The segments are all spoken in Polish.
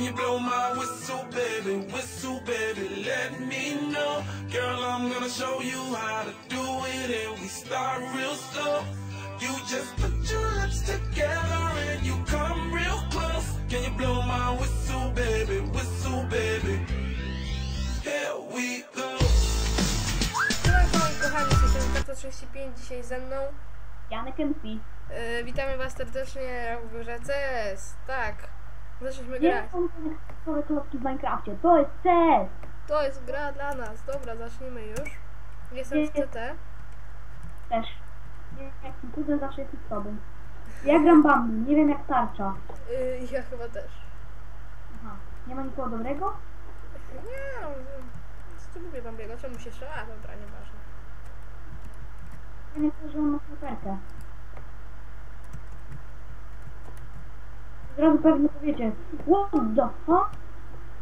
Can you blow my whistle, baby? Whistle, baby, let me know. Girl, I'm gonna show you how to do it, and we start real slow. You just put your lips together and you come real close. Can you blow my whistle, baby? Whistle, baby. Here we go. Kochani, jesteśmy 135 dzisiaj ze mną. Janek MC. Yy, witamy was serdecznie w grze CS. Tak, zaczęliśmy Nie grać. są to klocki w Minecrafcie, to jest CS! To jest gra dla nas. Dobra, zacznijmy już. Jestem w Nie. CT. Też. Nie, jak tutaj zawsze jest z tobą. Ja gram Bambi, nie wiem jak tarcza. Yy, ja chyba też. Aha. Nie ma nikogo dobrego? Nie, no, co lubię tam biegać, czemu się? A, dobra, nieważne. Ja nie chcę, że on ma snajperkę. Od razu pewnie powiecie, what the fuck?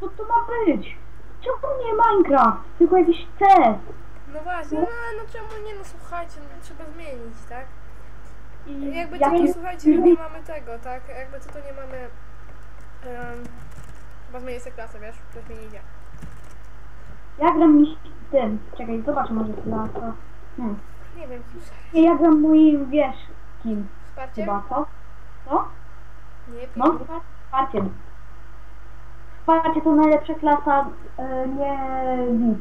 Co to ma być? Czemu nie Minecraft? Tylko jakiś CS. No właśnie, no, no czemu nie, no słuchajcie, no, trzeba zmienić, tak? I Jakby ja to nie- słuchajcie, nie mamy tego, tak? Jakby co, to nie mamy... Um, chyba zmienię sobie klasę, wiesz? Coś mi nie idzie. Ja gram mi tym. Czekaj, zobacz może to. Hmm. Nie wiem, Nie, ja gram moim, wiesz, kim? wsparcie? Chyba, co? Co? Nie, No, pięć. wsparciem. Wsparcie to najlepsza klasa, e, nie VIP,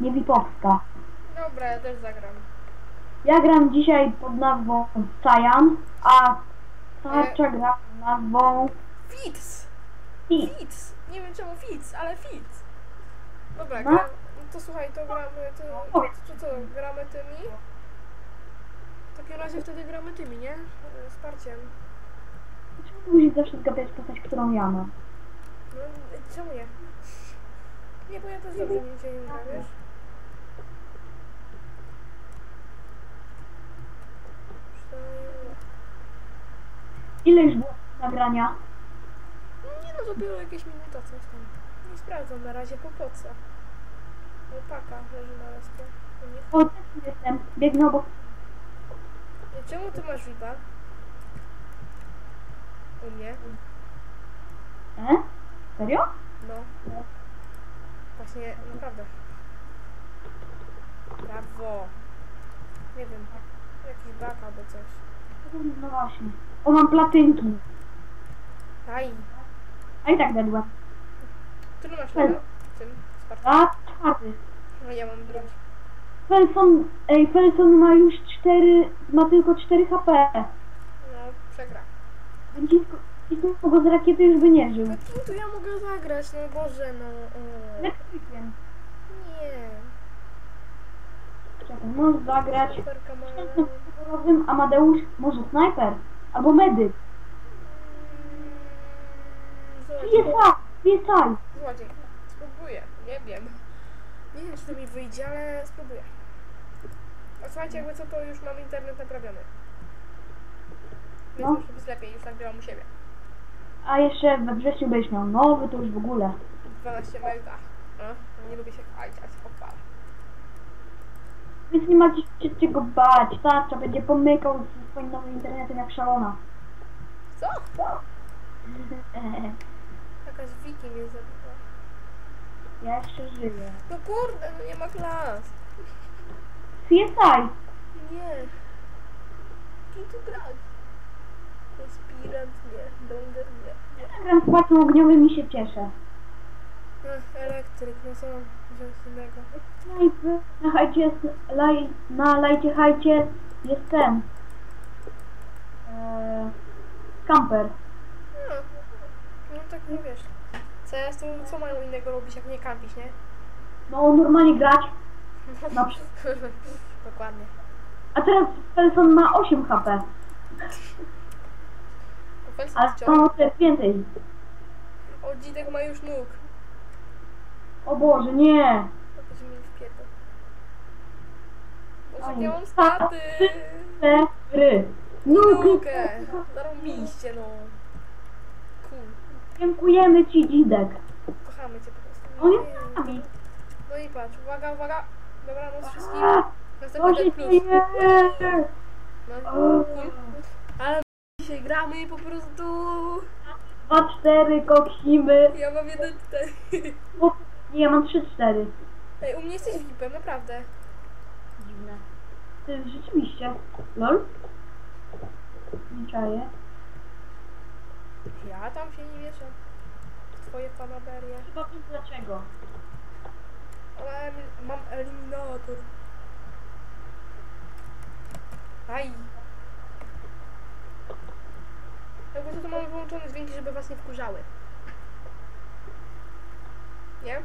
nie VIPowska. Dobra, ja też zagram. Ja gram dzisiaj pod nazwą Cyan, a tarcza gra pod nazwą Fitz! Pi. Fitz! Nie wiem czemu Fitz, ale Fitz. Dobra, No. gra, no to słuchaj, to gramy, to, Powiedz. to co, gramy tymi? W takim razie wtedy gramy tymi, nie? E, Wsparciem. Czemu musisz zawsze zgapiać postać, którą ja mam? No, czemu nie? Nie, bo ja też dobrze się nie gra, wiesz? Ile już było nagrania? Nie no, dopiero jakieś minuta, coś tam. Nie sprawdzam na razie, po po co? Alpaka leży na respie. O, też jestem, biegnę obok. I Czemu ty masz VIPa? U mnie? E? Serio? No. Właśnie, naprawdę. Brawo. Nie wiem, jakiś bug albo coś. No właśnie. O, mam platynki. Aj, A i tak dedłem. który masz level? Tym, Spartan? A, czwarty. No ja mam drugi. Felson, ej, Felson ma już 4, ma tylko 4 HP. Wycisk- Cisnął go z rakiety już by nie żył. No kim tu ja mogę zagrać? No Boże, no. O. Elektrykiem. Nie. Czekaj, możesz zagrać. Superka ma... Kolorowym Amadeusz, może snajper, albo medyk. Złodziej. PSI, PSI. Złodziej. Spróbuję. Nie wiem. Nie wiem, czy to mi wyjdzie, ale spróbuję. A słuchajcie, jakby co, to już mam internet naprawiony. Więc No. może być lepiej, już nagrywam u siebie. A jeszcze we wrześniu będziesz miał nowy, to już w ogóle. 12 mega. No, nie lubię się chwalić, ale się pochwalę. Więc nie macie się czego bać. Tarcza będzie pomykał ze swoim nowym internetem jak szalona. Co? Jakaś wiki mnie zabiła. Ja jeszcze żyję. No kurde, no nie ma klas. CSI. Nie. Kim tu grać? Nie. Gram z płaczem ogniowym i się cieszę. Ech, elektryk, no co mam wziąć innego? Snajpy, na hajcie, jest- laj, na lajcie hajcie jest ten. Eee, kamper. No, no tak nie wiesz. CS to co mają innego robić, jak nie kampić, nie? No normalnie grać. Na przykład. Dokładnie. A teraz Felson ma 8 HP. Ale wciąż. to jest więcej. O, Dzidek ma już nóg. O Boże, nie. To będzie mi wpierdol. Boże, ja mam staty. Cztery. No. Zarobiście, no. Cool. dziękujemy Ci, Dzidek. Kochamy cię po prostu. On jest z nami. No i patrz, uwaga, uwaga. Dobranoc wszystkim. A, Następny Co ten plus. dzieje? No, cool. Ale dzisiaj gramy po prostu. dwa, cztery, koksimy. Ja mam jeden Nie, ja mam trzy, cztery. Ej, u mnie jesteś VIP-em, naprawdę. Dziwne. Ty rzeczywiście. Lol? Nie czaję. Ja tam się nie wierzę. W Twoje fanaberie. Chyba wiem dlaczego. Ale mam eliminator. Aj. Jakby to mamy wyłączone dźwięki, żeby was nie wkurzały. Nie?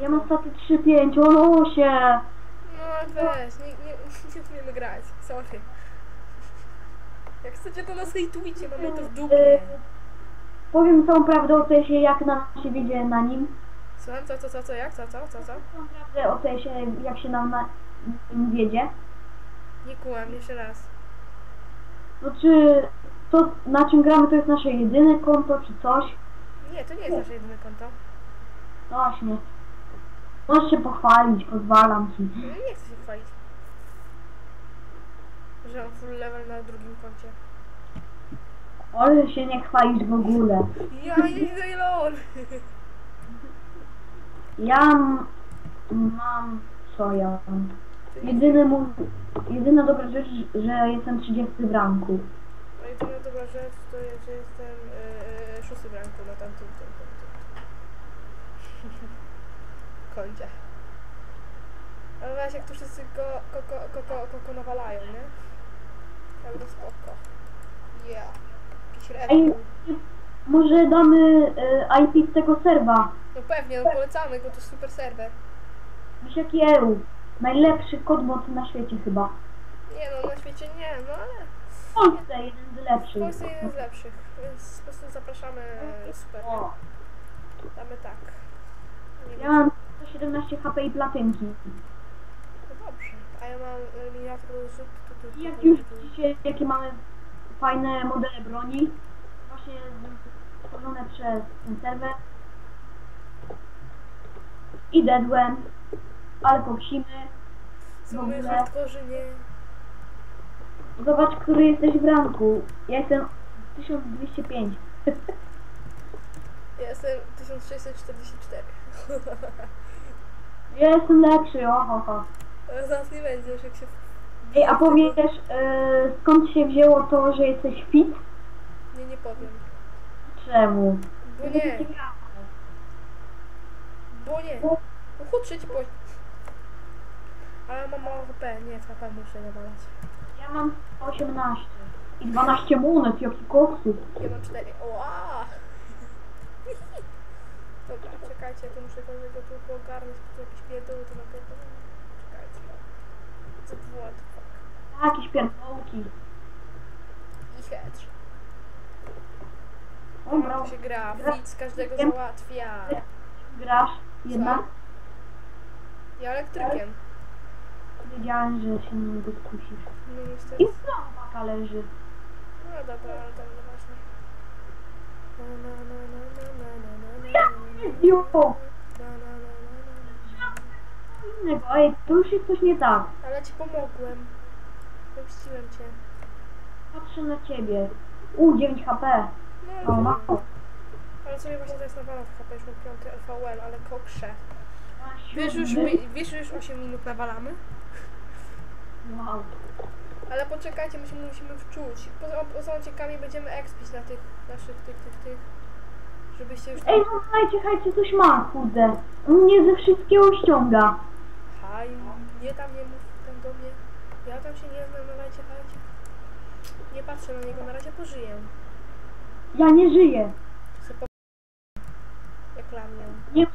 Ja mam staty 3-5, o losie. No weź, nie, nie, nie umiemy grać. Sorry. Jak chcecie to nas hejtujcie, mamy to w Y, dupie. Powiem całą prawdę o sensie, jak nam się wiedzie na nim. Słucham, co, co, co, co, jak, co, co, co, co? Całą prawdę o sensie, jak się nam na nim wiedzie. Nie kułam, jeszcze raz. No czy to, na czym gramy, to jest nasze jedyne konto, czy coś? Nie, to nie jest nasze jedyne konto. No właśnie. Możesz się pochwalić, pozwalam ci. No, nie chcę się chwalić. Że mam full level na drugim koncie. Ale się nie chwalisz w ogóle. Ja nie lol. Ja m- mam... co ja mam? Jedyny mój... Jedyna dobra rzecz, że jestem 30 w ranku. No i na dobra rzecz to jest, że jestem yy, szósty w ranku na tamtym tym, tym, tym. koncie. Ale właśnie jak tu wszyscy go, ko, ko, ko, ko, ko, ko nawalają, nie? Tak to spoko. Yeah. Jakiś Ej, może damy e, IP z tego serwa. No pewnie, no polecamy go, to super serwer. Wisiekieru. Najlepszy kod mocy na świecie chyba. Nie no, na świecie nie, no ale W Polsce jeden z w. Polsce jeden z lepszych, więc po prostu zapraszamy super. nie? O, Damy tak. Nie ja mam 117 HP i platynki. no dobrze. A ja mam rzut tu, tu, tu, I jak już widzicie, jakie mamy fajne modele broni, właśnie stworzone przez ten serwer. I dedłem, ale poksimy. w Są my ogóle. hardkorzy, nie. Zobacz, który jesteś w ranku. Ja jestem 1205. Ja jestem 1644. Ja jestem lepszy, oho, ho. Ale zaraz nie będziesz, jak się... Ej, a powiesz, e, skąd się wzięło to, że jesteś fit? Nie, nie powiem. Czemu? Bo nie, bo nie. No chudszy ci. Ale mam mało HP, nie, HP muszę nawalać. Ja mam 18 i 12 monet, jaki koksu. Ja mam 4. Oła! Dobra, czekajcie, to muszę kogoś do tu ogarnąć, bo tu jakieś pierdoły to napierdolę. Czekajcie. Co the fuck. Jakieś pierdołki. I hedge. Dobra, Tu się gra, Fritz każdego załatwia. grasz jednak. Ja elektrykiem. Wiedziałem, że się nie dyskusisz. No I niestety. znowu taka leży. No dobra, ale tam nieważne. Na, na, na, na, na, na, na, na, Ja nie zdjął! na, na, na, na, na. Innego, ej, tu już jest coś nie tak. Ale ci pomogłem. Wypuściłem cię. Patrzę na ciebie. U, 9 HP. No, O, ale- mało. ale sobie właśnie teraz na walach HP, już mam piąty LVL, ale kokrze. Wiesz już, wiesz już 8 minut nawalamy? Wow. Ale poczekajcie, my się musimy wczuć. Poza, poza będziemy expić na tych naszych, tych, tych, tych. Żebyście już... Ej, no słuchajcie, hajcie, coś ma, kurde. Mnie ze wszystkiego ściąga. Haj, nie tam nie mów tam do mnie. Ja tam się nie znam, nalajcie, hajcie. Nie patrzę na niego, na razie pożyję. Ja nie żyję. Po... Jak lamię. Nie,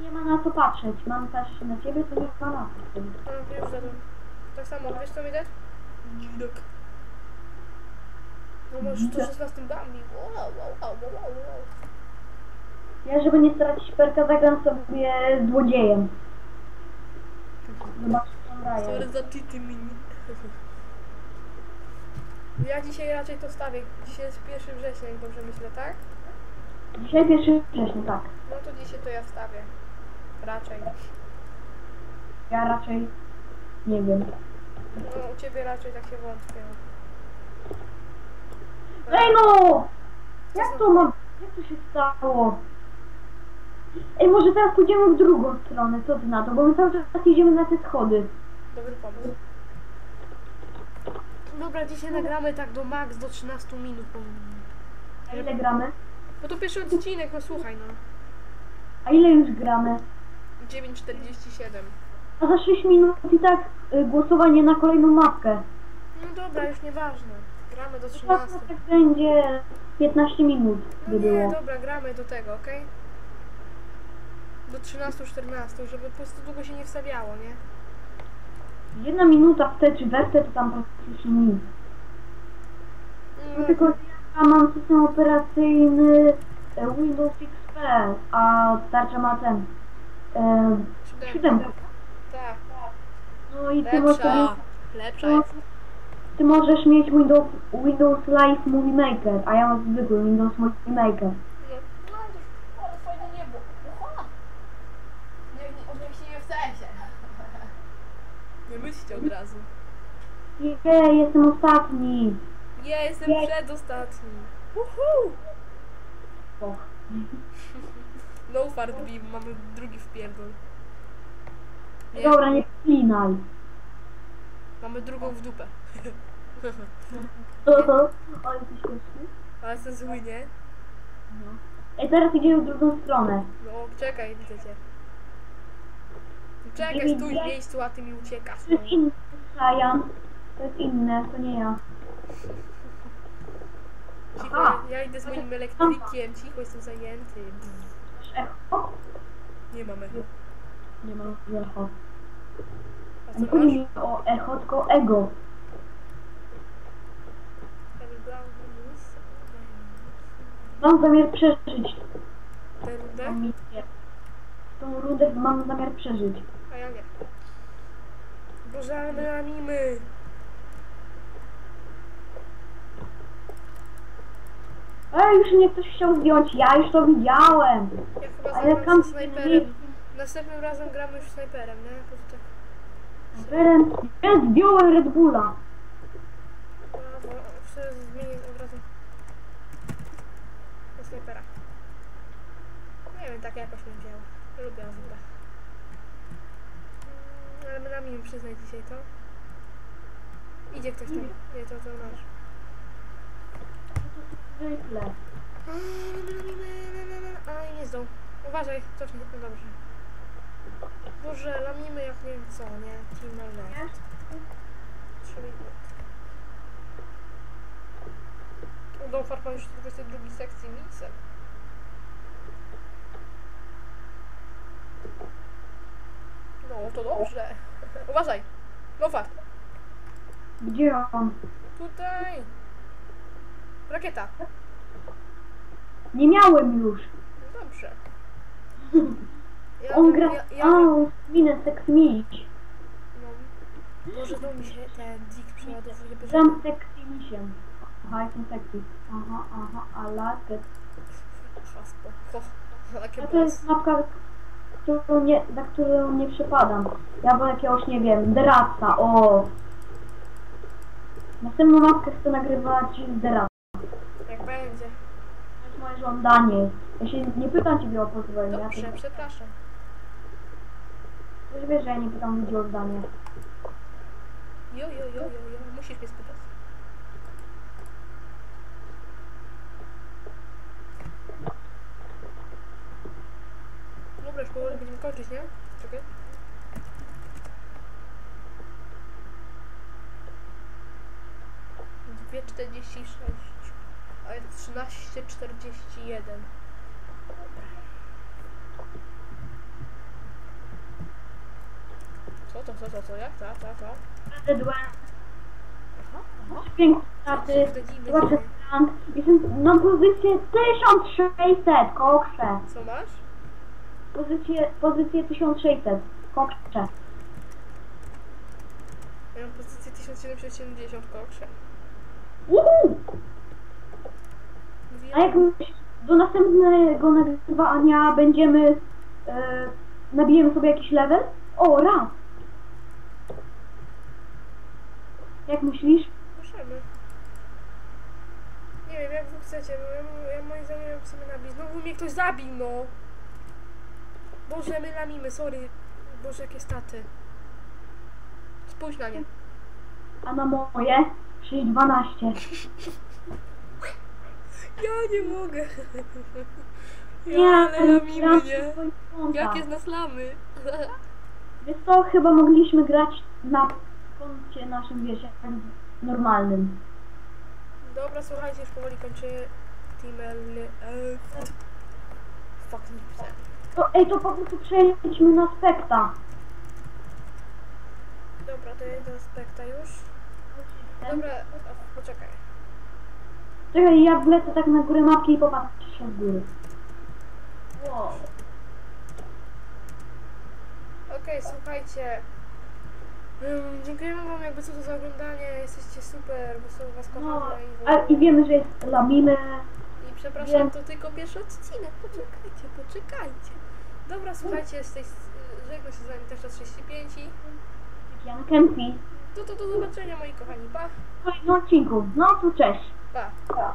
nie ma na co patrzeć. Mam patrzeć na ciebie, to nie ma na co. No, już zadam. Tak samo, wiesz co mi dać? Dzidek. No możesz to 16 dami. Wow, wow, wow, wow, wow, wow. Ja, żeby nie stracić perka, zagram sobie złodziejem. Zobacz, co on daje. Sorry za cheaty mini. Ja dzisiaj raczej to stawię. Dzisiaj jest 1 września, jak dobrze myślę, tak? Dzisiaj pierwszy wcześniej, tak. No to dzisiaj to ja wstawię. Raczej. Ja raczej nie wiem. No u ciebie raczej tak się wątpię. Ej no! Jak to ma... Jak to się stało? Ej, może teraz pójdziemy w drugą stronę, co ty na to? Bo my cały czas idziemy na te schody. Dobry pomysł. Dobra, dzisiaj nagramy tak do max do 13 minut. A ile gramy? bo to pierwszy odcinek, no słuchaj no. A ile już gramy? 9.47. A za 6 minut i tak y, głosowanie na kolejną mapkę. No dobra, już nieważne. Gramy do To 13. tak będzie 15 minut No by nie, było. dobra, gramy do tego, okej? Do 13-14, żeby po prostu długo się nie wstawiało, nie? Jedna minuta w te czy we te to tam praktycznie nic. No No, tylko ja mam system operacyjny e, Windows XP, a tarcza ma ten. E, siódemka. siódemkę. No i ty możesz, lepsza. Lepsza jest. ty możesz mieć Windows, Windows Live Movie Maker, a ja mam zwykły Windows Movie Maker. No, no to ale fajne niebo. Oha! Nie, nie, oczywiście nie w sensie. Nie myślcie od razu. Nie, jestem ostatni. Ja jestem Nie. przedostatni. Uhu! Och. No fart beam, mamy drugi wpierdol. Dobra, nie klinaj. Mamy drugą w dupę. Ale ty śmieszny. Ale jestem zły, nie? Ej, teraz idziemy w drugą stronę. No czekaj, widzę cię. Czekaj, stój w miejscu, a ty mi uciekasz. To jest inny Ryan. To jest inne, to nie ja. Cicho, Aha. ja idę z moim elektrykiem, cicho, jestem zajęty. Echo? Nie mam echo. Nie mam echo. A Nie chodzi masz? mi o echo, tylko ego. Mam zamiar przeżyć tą rundę? misję. Tą rundę mam zamiar przeżyć. A ja nie. Boże, ale my ramimy. Ej, już mnie ktoś chciał zdjąć, ja już to widziałem. Ja chyba Ale ze snajperem. Następnym razem gramy już snajperem, nie? Po prostu tak. Beren, ja zdjąłem Red Bulla. No, bo chcę zmienić od razu. Do snajpera. Nie wiem, tak jakoś mi wzięło. Lubię azurę. Mm, Ale my ramimy, przyznaj dzisiaj to. Idzie ktoś tam. Nie, to to nasz. Zwykle. A, my ramimy, na, na, na. A, i nie zdął. Uważaj, cofnij. No dobrze. Boże, lamimy jak nie wiem co, nie? Team Left. Udało farma już w 22 sekcji misem. No, to dobrze. Uważaj. No fart. Gdzie on? Tutaj. Rakieta. Nie miałem już. Dobrze. Ja, On gra... ja, ja, O, minę seks miś. no, może znowu mi się ten dzik przeładowuje Gram sexy misiem. Aha, jestem sexy. Aha, aha, a lakę. Aha, spoko. A to jest mapka, którą nie, na którą nie przypadam. Ja wolę jakiegoś, nie wiem, Derasa, o. Następną mapkę chcę nagrywać z Derasa. Jak będzie. To jest moje żądanie. Ja się nie pytam Ciebie o pozwolenie. Ja Dobrze, tylko- przepraszam. Już wiesz, że ja nie pytam ludzi o zdanie. Jo, jo, jo, jo, jo. Musisz mnie spytać. Dobra, już powoli będziemy kończyć, nie? Czekaj. Dwie czterdzieści sześć, a jest trzynaście czterdzieści jeden. Co to, co, co, co, jak, co, co, co? Zedłem Aha, aha. piękne starty. Rank. Jestem na pozycję 1600, koksze. Co masz? Pozycję, pozycję 1600, koksze. Ja mam pozycję 1770 koksze. Uhu! A jak myślisz, do następnego nagrywania będziemy, e, nabijemy sobie jakiś level? O, raz. Jak myślisz? możemy. Nie wiem, jak wy chcecie, bo ja, ja moim zdaniem chcemy nabić. Znowu mnie ktoś zabił, no! Boże, my lamimy, sorry. Boże, jakie staty. Spójrz na nie. A na moje? 612. Ja nie mogę. Nie, Ja, ale ale lamimy, nie? na swoim kontach. Jak jest nas lamy? Wiesz co, chyba mogliśmy grać na koncie naszym, wiesz, jak normalnym. Dobra, słuchajcie, już powoli kończę. Team L... e, Fuck, nie pisałem. To, ej, to po prostu przejdźmy na spekta. Dobra, to jest do spekta już. Dobra, o, poczekaj. Czekaj, ja wlecę tak na górę mapki i popatrzę się z góry. Wow. Okej, słuchajcie. Um, dziękujemy wam jakby co to za oglądanie. Jesteście super, bo są was No, kochamy i, w a, i wiemy, że jest laminy. I przepraszam, wiem. to tylko pierwszy odcinek. Poczekajcie, poczekajcie. Dobra, słuchajcie, z tej żegna się z wami też na 35 i Jan Kempi. to, to do zobaczenia moi kochani. Pa! W kolejnym odcinku. No to cześć. Pa! Pa.